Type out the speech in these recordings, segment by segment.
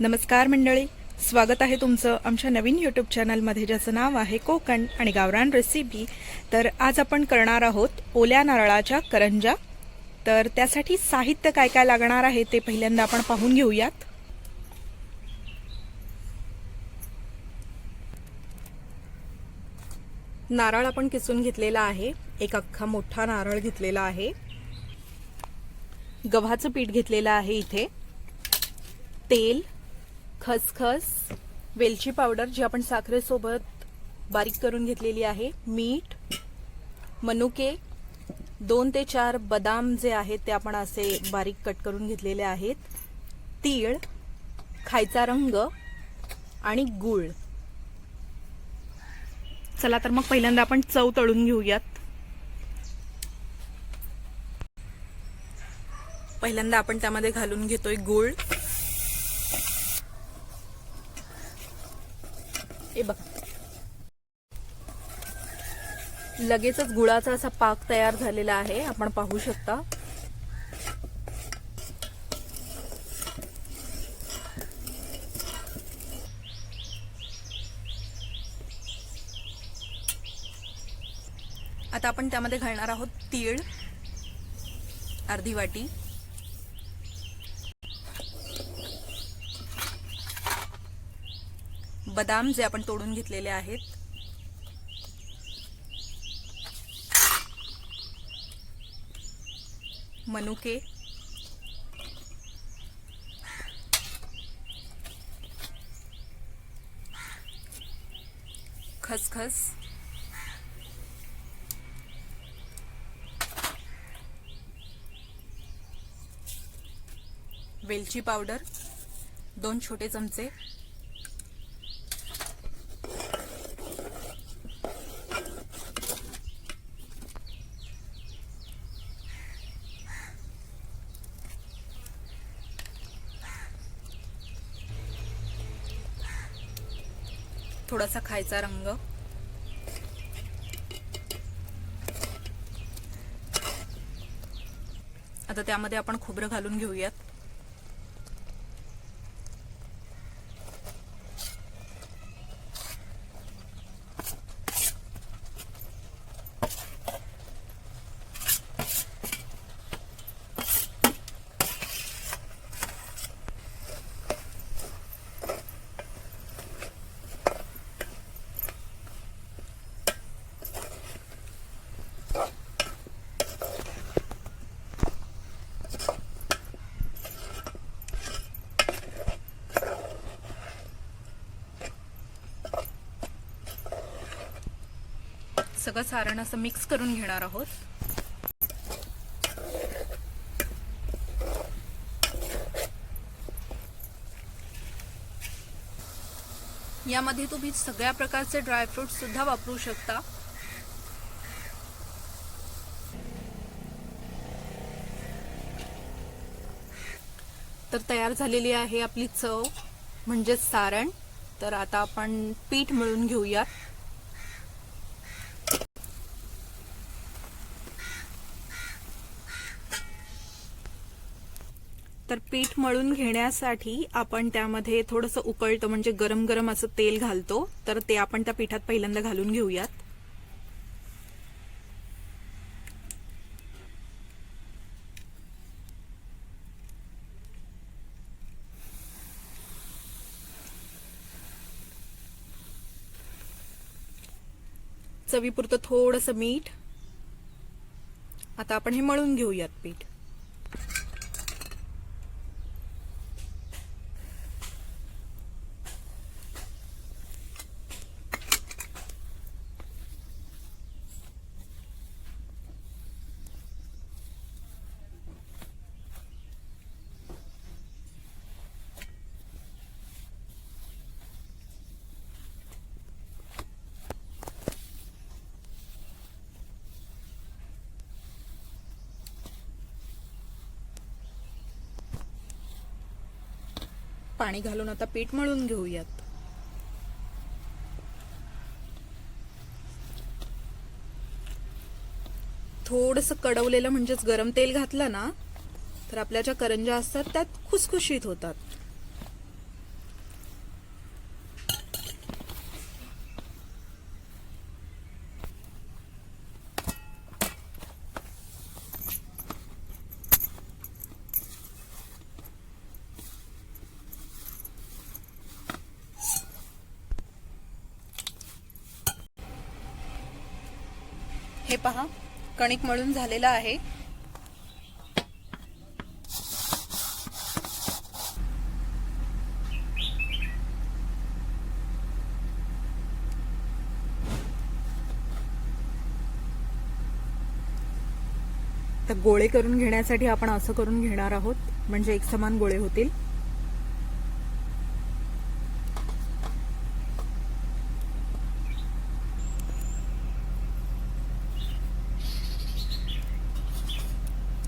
नमस्कार मंडळी. स्वागत आहे तुमचं आमच्या नवीन यूट्यूब चॅनलमध्ये ज्याचं नाव आहे कोकण आणि गावरान रेसिपी तर आज आपण करणार आहोत ओल्या नारळाच्या करंजा. तर त्यासाठी साहित्य काय काय लागणार आहे ते पहिल्यांदा आपण पाहून घेऊयात. नारळ आपण किसून घेतलेला आहे. एक अख्खा मोठा नारळ घेतलेला आहे. गव्हाचं पीठ घेतलेलं आहे इथे. तेल खसखस वेलची पावडर जी आपण साखरेसोबत बारीक करून घेतलेली आहे मीठ मनुके दोन ते चार बदाम जे आहेत ते आपण असे बारीक कट करून घेतलेले आहेत तीळ खायचा रंग आणि गूळ. चला तर मग पहिल्यांदा आपण चव तळून घेऊयात. पहिल्यांदा आपण त्यामध्ये घालून घेतोय गूळ. हे बघा. लगेचच गुळाचा असा पाक तयार झालेला आहे. आपण पाहू शकता. आता आपण त्यामध्ये घालणार आहोत तीळ अर्धी वाटी. बदाम जे आपण तोडून घेतलेले आहेत. मनुके. खसखस. वेलची पावडर. दोन छोटे चमचे. थोडासा खायचा रंग. आता त्यामध्ये आपण खोबरं घालून घेऊयात. सगळं सारण असं मिक्स करून घेणार आहोत. यामध्ये तुम्ही सगळ्या प्रकारचे ड्रायफ्रूट सुद्धा वापरू शकता. तर तयार झालेली आहे आपली चव म्हणजेच सारण. तर आता आपण पीठ मिळून घेऊयात. तर पीठ मळून घेण्यासाठी आपण त्यामध्ये थोडंसं उकळतं म्हणजे गरम गरम असं तेल घालतो. तर ते आपण त्या पिठात पहिल्यांदा घालून घेऊयात. चवीपुरतं थोडंसं मीठ. आता आपण हे मळून घेऊयात पीठ. पाणी घालून आता पीठ मळून घेऊयात. थोडस कडवलेलं म्हणजेच गरम तेल घातलं ना तर आपल्या ज्या करंजा असतात त्यात खुसखुशीत होतात. हे पहा कणिक मळून झालेलं आहे. तर गोळे करून घेण्यासाठी आपण असं करून घेणार आहोत म्हणजे एक समान गोळे होतील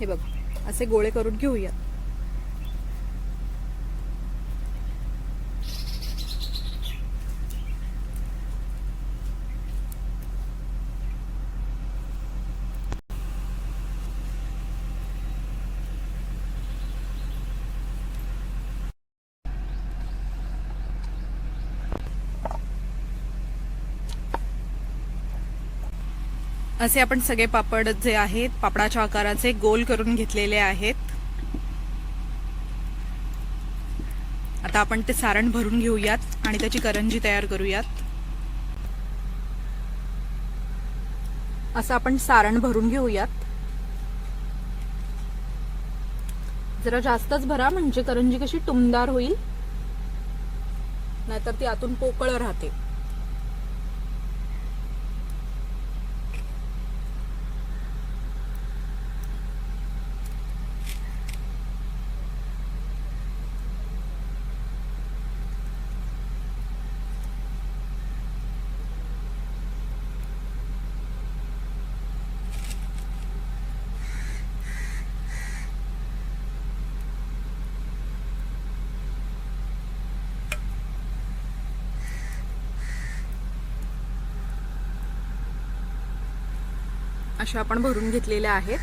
हे बघ असे गोळे करून घेऊयात. असे आपण सगळे पापड जे आहेत पापडाच्या आकाराचे गोल करून घेतलेले आहेत. आता आपण ते सारण भरून घेऊयात आणि त्याची करंजी तयार करूयात. असं आपण सारण भरून घेऊयात. जरा जास्तच भरा म्हणजे करंजी कशी टुमदार होईल. नाहीतर ती आतून पोकळ राहते. अशा आपण भरून घेतलेल्या आहेत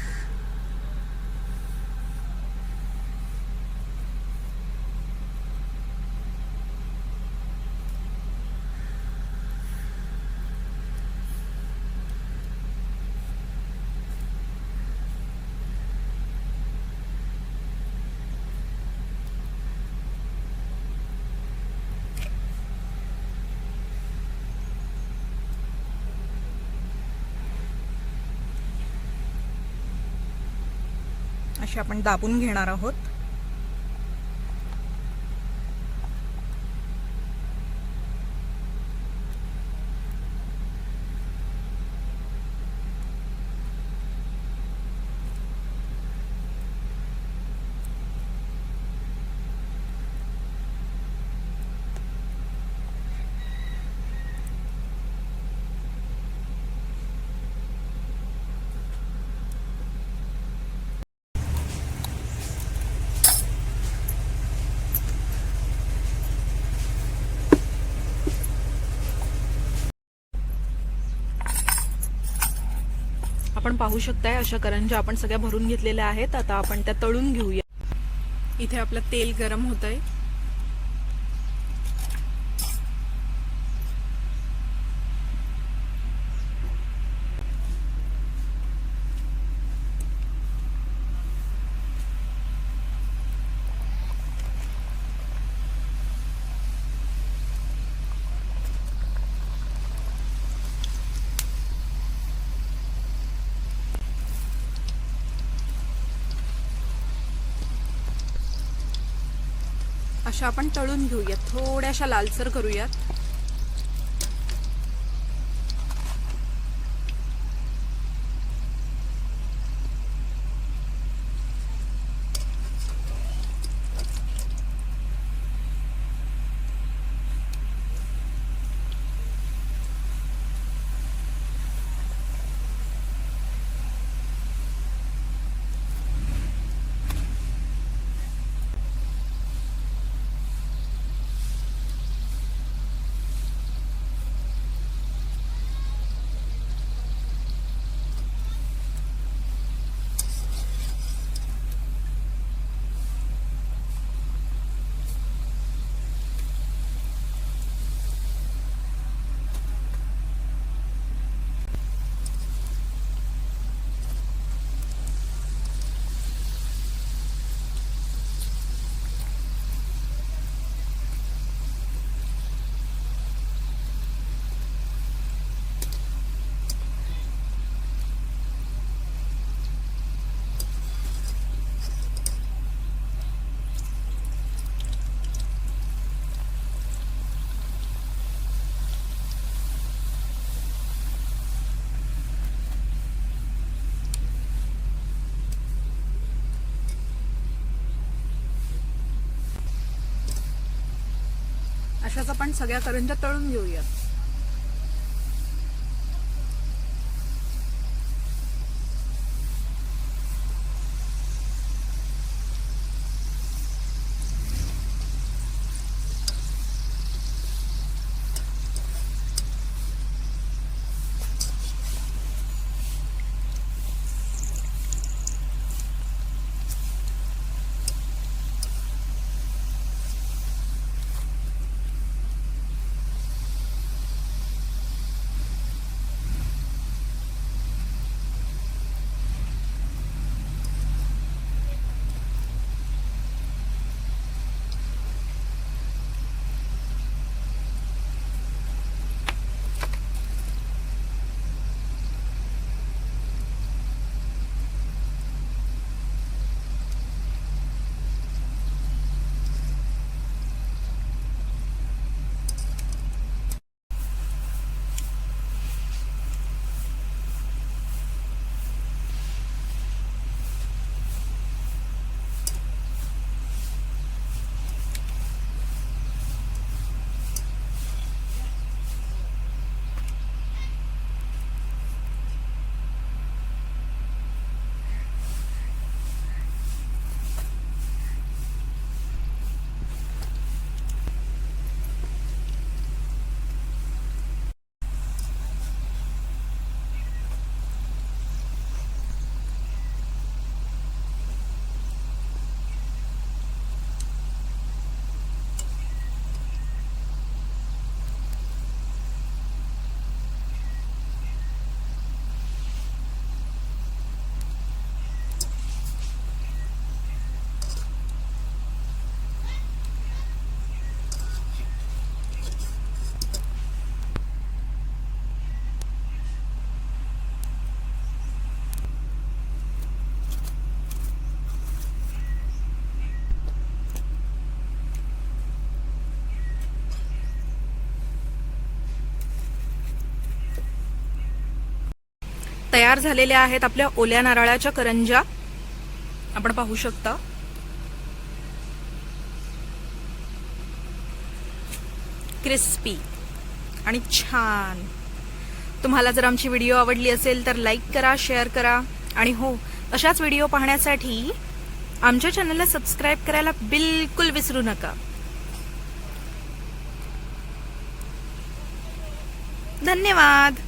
अशी आपण दाबून घेणार आहोत. आपण पाहू शकताय अशा करंजा आपण सगळ्या भरून घेतलेल्या आहेत. आता आपण त्या तळून घेऊया. इथे आपलं तेल गरम होत आहे अशा आपण तळून घेऊयात. थोड्याशा लालसर करूयात. तशाच पण सगळ्या करंजा तळून घेऊया तयार झालेल्या आहेत आपल्या ओल्या नारळाच्या करंजा आपण पाहू शकता. क्रिस्पी आणि छान. तुम्हाला जर आमची व्हिडिओ आवडली असेल तर लाईक करा शेअर करा. आणि हो अशाच व्हिडिओ पाहण्यासाठी आमच्या चॅनलला सबस्क्राईब करायला बिलकुल विसरू नका. धन्यवाद.